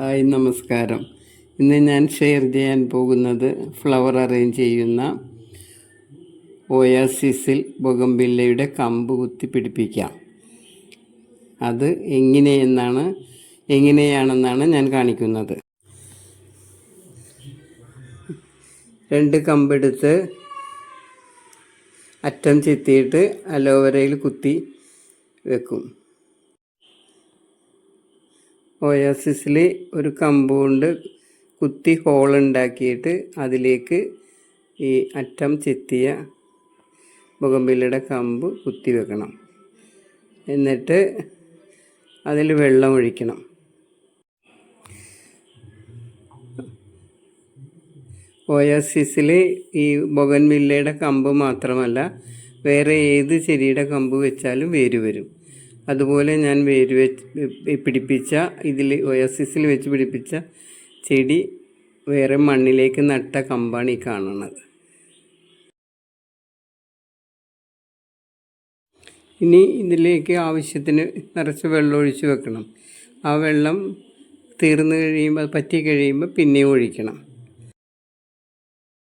Hi നമസ്കാരം. ഇന്ന് ഞാൻ ഷെയർ ചെയ്യാൻ പോകുന്നത് ഫ്ലവർ അറേഞ്ച് ചെയ്യുന്ന ഓയാസിസിൽ ബൊഗംബില്ലയുടെ കമ്പ് കുത്തി പിടിപ്പിക്കാം. അത് എങ്ങനെയെന്നാണ് എങ്ങനെയാണെന്നാണ് ഞാൻ കാണിക്കുന്നത്. രണ്ട് കമ്പെടുത്ത് അറ്റം ചെത്തിയിട്ട് അലോവരയിൽ കുത്തി വെക്കും. ഒയാസിസിൽ ഒരു കമ്പൗണ്ട് കുത്തി ഹോൾ ഉണ്ടാക്കിയിട്ട് അതിലേക്ക് ഈ അറ്റം ചെത്തിയ ബുഗംബില്ലയുടെ കമ്പ് കുത്തി വെക്കണം. എന്നിട്ട് അതിൽ വെള്ളം ഒഴിക്കണം. ഒയാസിസിൽ ഈ ബൊഗൻവില്ലയുടെ കമ്പ് മാത്രമല്ല വേറെ ഏത് ചെടിയുടെ കമ്പ് വെച്ചാലും വേര് വരും. അതുപോലെ ഞാൻ വേര് വെച്ച് പിടിപ്പിച്ച ഇതിൽ ഒയസിസിൽ വെച്ച് പിടിപ്പിച്ച ചെടി വേറെ മണ്ണിലേക്ക് നട്ട കമ്പാണ് ഈ കാണുന്നത്. ഇനി ഇതിലേക്ക് ആവശ്യത്തിന് നിറച്ച് വെള്ളം ഒഴിച്ച് വെക്കണം. ആ വെള്ളം തീർന്നു കഴിയുമ്പോൾ പറ്റി കഴിയുമ്പോൾ പിന്നെയും ഒഴിക്കണം.